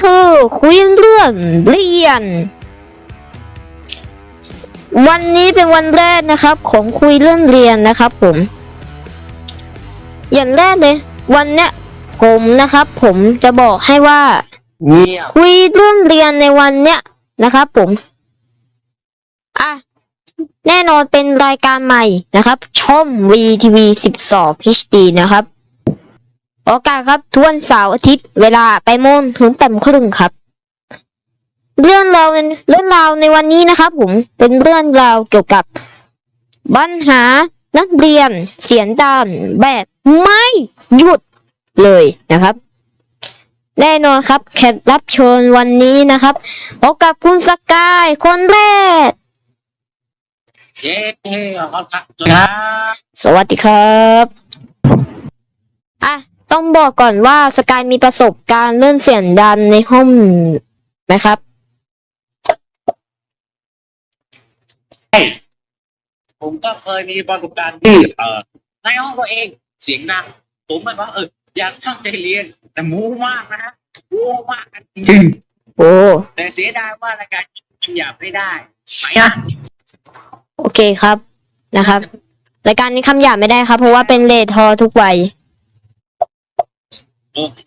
คือคุยเรื่องเรียน วันนี้เป็นวันแรกนะครับ ของคุยเรื่องเรียนนะครับ ผม อย่างแรกเลย วันเนี้ยผมนะครับ ผมจะบอกให้ว่าเงียบคุยเรื่องเรียนในวันเนี้ยนะครับ ผมอะแน่นอนเป็นรายการใหม่นะครับ ช่อง VTV 12 HD นะครับ โอกาสครับทุกวันเสาร์อาทิตย์เวลาไปโมงถึงแปดโมงครึ่งครับ เรื่องราวเรื่องราวในวันนี้นะครับ ผมเป็นเรื่องราวเกี่ยวกับปัญหานักเรียนเสียงดังแบบไม่หยุดเลยนะครับ แน่นอนครับแขกรับเชิญวันนี้นะครับพบกับคุณสกายคนแรกเย้ขอบคุณครับ สวัสดีครับ อะ ต้องบอกก่อนว่าสกายมีประสบการณ์เรื่องเสียงดังในห้องไหมครับ ใช่ผมก็เคยมีประสบการณ์ที่เอ่อในห้องตัวเองเสียงดังผมแบบว่าเอออยากตั้งใจเรียน แต่มูมากนะฮะมูมากจริงโอ้ๆแต่เสียดายว่ารายการมันอยากไม่ได้ไหมนะโอเคครับนะครับ รายการนี้คำหยาบไม่ได้ครับ เพราะว่าเป็นเลทอทุกวัย โอเค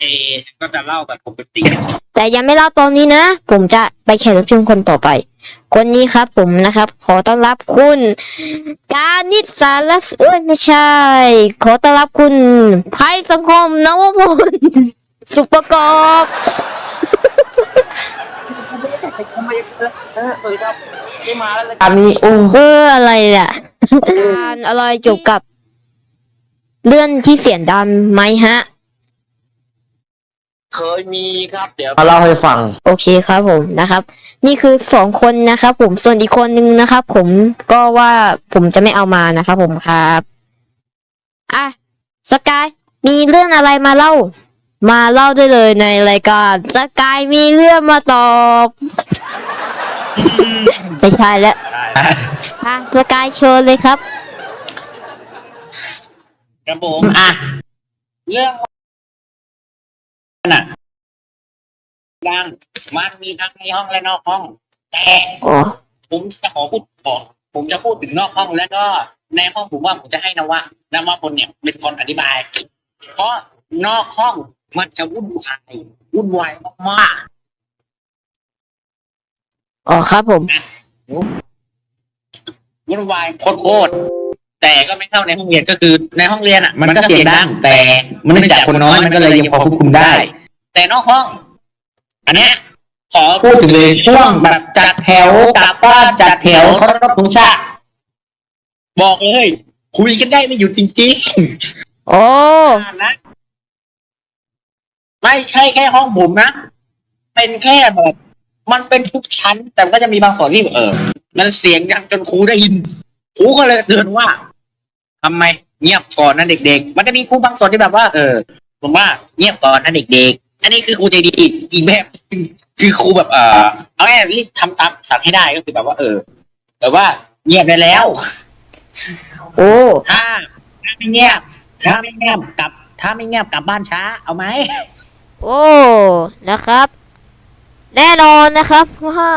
ก็จะเล่าแบบปกติแต่ยังไม่เล่าตอนนี้นะ ผมจะไปแขกรับเชิญคนต่อไป คนนี้ครับผมนะครับ ขอต้อนรับคุณ การนิสารสเอ้ยไม่ใช่ ขอต้อนรับคุณไพ่สังคมนวพลสุขประกอบอันนี้โอ้เอออะไรเนี่ยการอะไรเกี่ยวกับ เรื่องที่เสียงดังไหมฮะ เคยมีครับ เดี๋ยวมาเล่าให้ฟัง โอเคครับผมนะครับ นี่คือสองคนนะครับผมส่วนอีกคนนึงนะครับผมก็ว่าผมจะไม่เอามานะครับผมครับอะสกายมีเรื่องอะไรมาเล่า มาเล่าได้เลยในรายการสกายมีเรื่องมาตอบไม่ใช่แล้วอะสกายเชิญเลยครับกระผมอะ เรื่อง น่ะดังมันมีทั้งในห้องและนอกห้อง แต่อ๋อผมจะขอพูดก่อนผมจะพูดถึงนอกห้องแล้วก็ในห้องผมว่าผมจะให้นวะนวะพลเนี่ยเป็นคนอธิบาย เพราะนอกห้องมันจะวุ่นวายวุ่นวายมากอ๋อครับผมๆวุ่นวายโคตรๆ แต่ก็ไม่เท่าในห้องเรียนก็คือในห้องเรียนอะมันก็เสียงดังแต่มันเนื่องจากคนน้อยมันก็เลยยังพอควบคุมได้ แต่นอกห้อง อันเนี้ยขอพูดถึงเลยช่วงแบบจัดแถวกลับบ้านจัดแถวเคารพธงชาติบอกเลยคุยกันได้ไม่หยุดจริงโอ้ๆนะไม่ใช่แค่ห้องผมนะเป็นแค่แบบมันเป็นทุกชั้น แต่มันก็จะมีบางส่วนที่เออ มันเสียงดังจนครูได้ยินครูก็เลยเตือนว่า ทำไมเงียบก่อนนะเด็ก ๆ มันจะมีครูบางส่วนที่แบบว่า เออ ผมว่าเงียบก่อนนะเด็ก ๆ อันนี้คือครูใจดีอีกแบบหนึ่งคือครูแบบเออเอาแค่รีบทำตามสั่งให้ได้ก็คือแบบว่า เออ แต่ว่าเงียบได้แล้ว โอ้ถ้าถ้าไม่เงียบถ้าไม่เงียบกลับ ถ้าไม่เงียบกลับบ้านช้า เอาไหมโอ้นะครับ แน่นอนนะครับว่า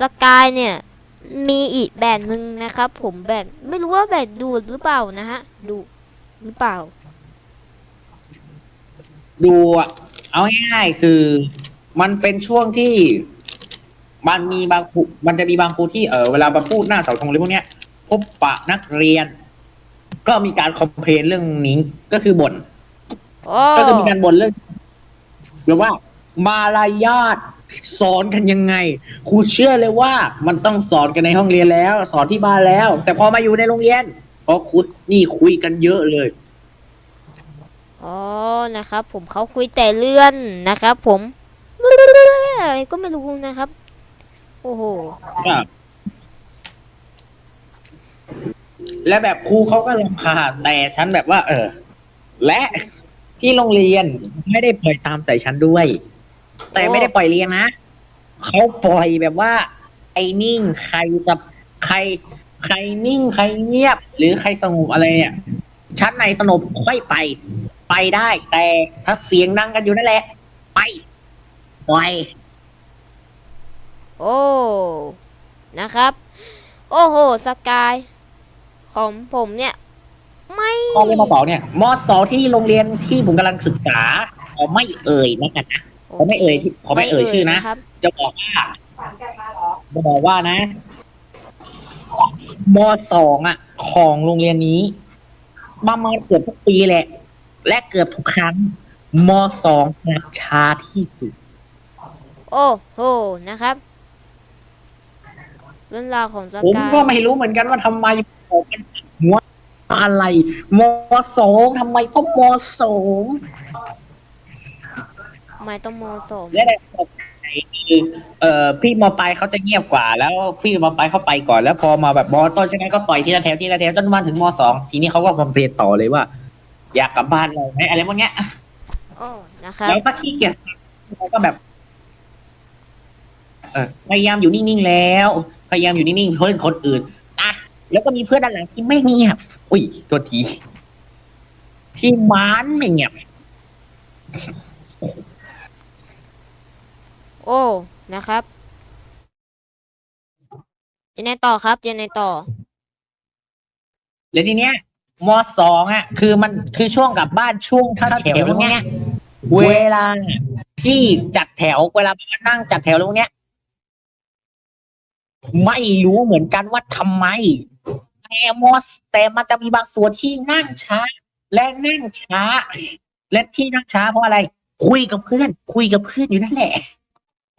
สกายเนี่ย มีอีกแบบหนึ่งนะครับ ผมแบบไม่รู้ว่าแบบดูดหรือเปล่านะฮะ ดูหรือเปล่า ดูอะเอาง่ายๆคือมันเป็นช่วงที่มันมีบางครูมันจะมีบางครูที่เออเวลามาพูดหน้าเสาธงอะไรพวกเนี้ย พบปะนักเรียน ก็มีการคอมเพลนเรื่องนี้ก็คือบ่นโอ้ก็คือมีการบ่นเรื่องหรือว่ามารยาท สอนกันยังไงครูเชื่อเลยว่ามันต้องสอนกันในห้องเรียนแล้ว สอนที่บ้านแล้ว แต่พอมาอยู่ในโรงเรียนพอคุยนี่คุยกันเยอะเลยอ๋อนะครับ ผมเขาคุยแต่เลื่อนนะครับ ผมอะไรก็ไม่รู้นะครับ โอ้โหครับและแบบครูเขาก็รำคาญแต่ฉันแบบว่า เออ และที่โรงเรียนไม่ได้ปล่อยตามใส่ฉันด้วย แต่โอ้ไม่ได้ปล่อยเรียนนะเขาปล่อยแบบว่าไอ้นิ่งใครจะใคร ใครนิ่งใครเงียบ หรือใครสงบอะไรเนี่ยชั้นไหนสงบค่อยไป ไปได้ แต่ถ้าเสียงดังกันอยู่นั่นแหละ ไปปล่อยโอ้นะครับ โอ้โหสกายของผมเนี่ย ไม่พอเรียนมสองเนี่ยมสองที่โรงเรียนที่ผมกำลังศึกษาขอไม่เอ่ยนะกันนะ ขอไม่เอ่ยที่ขอไม่เอ่ยชื่อนะ ครับ จะบอกว่าจะบอกว่านะมสองอะ ของโรงเรียนนี้ประมาณเกือบทุกปีแหละ และเกือบทุกครั้งมสองนับช้าที่สุด โอ้โห นะครับ เรื่องราวของสผมกายก็ไม่รู้เหมือนกันว่าทำไมผมเป็นหัวอะไรมสองทำไมต้องมสองทำ ไมต้องโมสมและในตกใจคือเอ่อพี่มอปลายเขาจะเงียบกว่า แล้วพี่มอปลายเขาไปก่อนแล้วพอมาแบบมอต้นใช่ไหมก็ปล่อยทีละแถวทีละแถวจนมาถึงมสองทีนี้เขาก็มาเรียนต่อเลยว่า อยากกลับบ้านเลยไหมอะไรพวกเนี้ยโอ้นะครับแล้วถ้าขี้เกียจเขาก็แบบเออพยายามอยู่นิ่งๆแล้ว พยายามอยู่นิ่งๆเพื่อนคนอื่นอะแล้วก็มีเพื่อนด้านหลังที่ไม่เงียบอุ้ยตัวทีที่มันไม่เงียบ โอ้นะครับยังไงต่อครับยังไงต่อ แล้วทีเนี้ยมสองอะ คือมันคือช่วงกลับบ้านช่วงถ้าแถวตรงเนี้ย เวลาที่จัดแถวเวลานั่งจัดแถวตรงเนี้ย ไม่รู้เหมือนกันว่าทำไมแต่มอสแต่มันจะมีบางส่วนที่นั่งช้า และนั่งช้า และที่นั่งช้าเพราะอะไร คุยกับเพื่อน คุยกับเพื่อนอยู่นั่นแหละ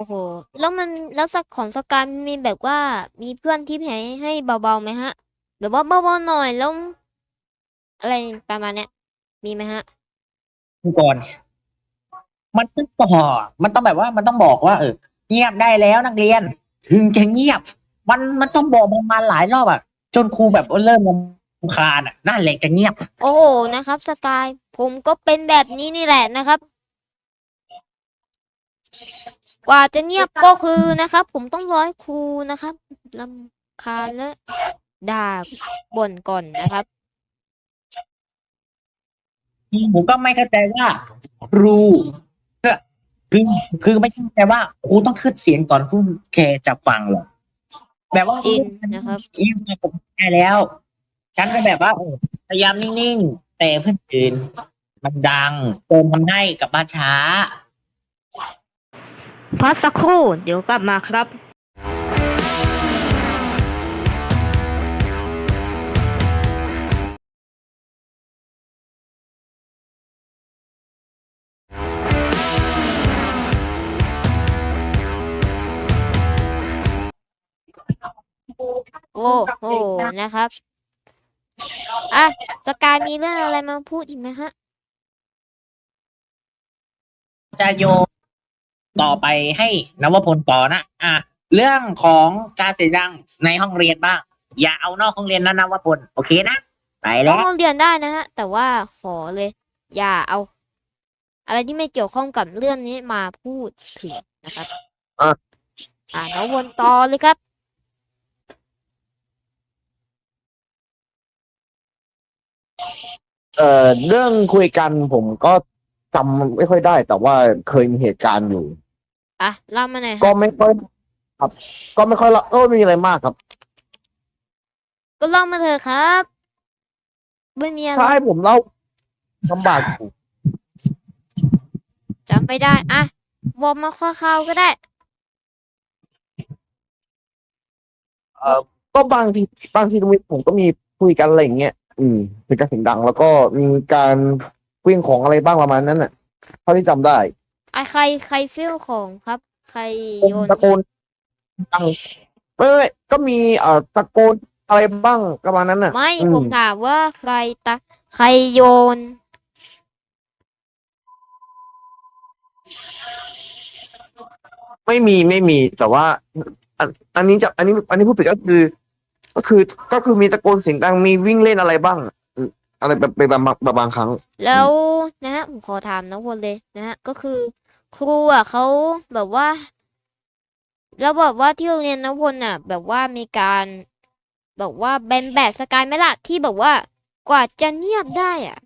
อ้โห แล้วมันแล้วสักของสกายมีแบบว่ามีเพื่อนที่ให้ให้เบาๆไหมฮะ แบบว่าเบาๆหน่อยแล้ว อะไรประมาณเนี้ย มีไหมฮะก่อน มันต้องบอกมันต้องแบบว่ามันต้องบอกว่าเออเงียบได้แล้วนักเรียน ถึงจะเงียบ มันมันต้องบอกประมาณหลายรอบอะ จนครูแบบเริ่มรำคาญอะนั่นแหละจะเงียบ โอ้โหนะครับ สกาย ผมก็เป็นแบบนี้นี่แหละนะครับ กว่าจะเงียบก็คือนะครับ ผมต้องร้อยครูนะครับลำคาญและด่าบ่นก่อนนะครับผมก็ไม่เข้าใจว่า ครูคือคือไม่ใช่แต่ว่าครูต้องขึ้นเสียงก่อนผู้แกจะฟังหรอกแบบว่าจริงนะครับยิ่งผมได้แล้ว ฉันก็แบบว่าเออพยายามนิ่งๆแต่เพื่อนอื่นมันดังโดนทำให้กลับบ้านช้า พักสักครู่เดี๋ยวกลับมาครับโอ้โหนะครับ อะ สกายมีเรื่องอะไรมาพูดอีกไหมฮะ จะโยน ต่อไปให้นวพลต่อนะอะเรื่องของการเสียงดังในห้องเรียนบ้าง อย่าเอานอกห้องเรียนนะนวพลโอเคนะไปต้แล้องวห้องเรียนได้นะฮะ แต่ว่าขอเลย อย่าเอา อะไรที่ไม่เกี่ยวข้องกับเรื่องนี้มาพูดถึงนะครับอะ อ่าแล้ววนต่อเลยครับ เอ่อเรื่องคุยกันผมก็จำไม่ค่อยได้ แต่ว่าเคยมีเหตุการณ์อยู่ อะเล่ามาหน่อยก็ฮะไม่ค่อยครับ ก็ไม่ค่อยละเออไม่มีอะไรมากครับก็เล่ามาเถอะครับ ไม่มีอะไรถ้าให้ผมเล่าลำบากอยู่จำไม่ได้อะบอกมาคร่าวๆก็ได้ เอ่อก็บางทีบางทีตรงนี้ผมก็มีคุยกันอะไรอย่างเงี้ยอืมคุยกันเสียงดัง แล้วก็มีการเคลื่องของอะไรบ้างประมาณนั้นน่ะเท่าที่จำได้ อะใครใครฟิลของครับ ใครโยนตะโกนดังไม่ไม่ก็มีเอ่อตะโกนอะไรบ้างประมาณนั้นน่ะ ไม่อืผมถามว่าใครตะใครโยนเไม่มีไม่มีแต่ว่าอันอันนี้จะอันนี้อันนี้พูดผิดก็คือ ก็คือก็คือมีตะโกนเสียงดังมีวิ่งเล่นอะไรบ้างอืมอะไรแบบไปบางบางบางครั้ง แล้วนะฮะผมขอถามน้องพลเลยนะฮะก็คือ ครูอะเขาแบบว่า แล้วแบบว่าที่โรงเรียนน้องพลอะ แบบว่ามีการแบบว่าแบนแบดสกายไหมล่ะที่แบบว่ากว่าจะเงียบได้อะ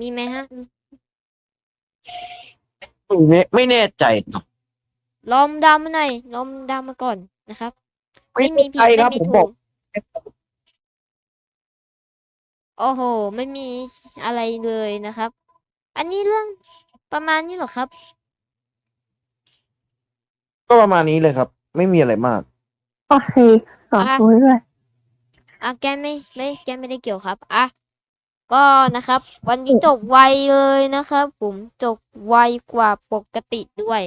มีไหมฮะ ไม่ไม่แน่ใจลองเดาวมาหน่อยลองเดาวมาก่อนนะครับ ไม่มีผิดใช่คไม่รับมีผมถูบอกกโอ้โห ไม่มีอะไรเลยนะครับ อันนี้เรื่องประมาณนี้เหรอครับ ก็ประมาณนี้เลยครับ ไม่มีอะไรมาก โอเคสอนคุยด้วยอะแกไม่ไม่แกไม่ได้เกี่ยวครับอะก็นะครับ วันนี้จบไวเลยนะครับ ผมจบไวกว่าปกติด้วย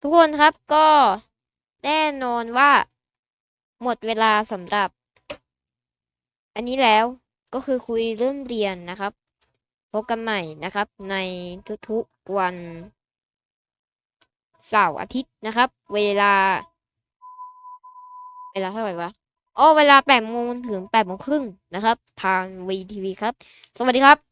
ทุกคนครับก็แน่นอนว่า หมดเวลาสำหรับ อันนี้แล้วก็คือคุยเรื่องเรียนนะครับ พบกันใหม่นะครับ ในทุกๆวันเสาร์อาทิตย์นะครับ เวลา เวลาเท่าไหร่วะอ๋อเวลาแปดโมงถึงแปดโมงครึ่งนะครับ ทางวีทีวีครับ สวัสดีครับ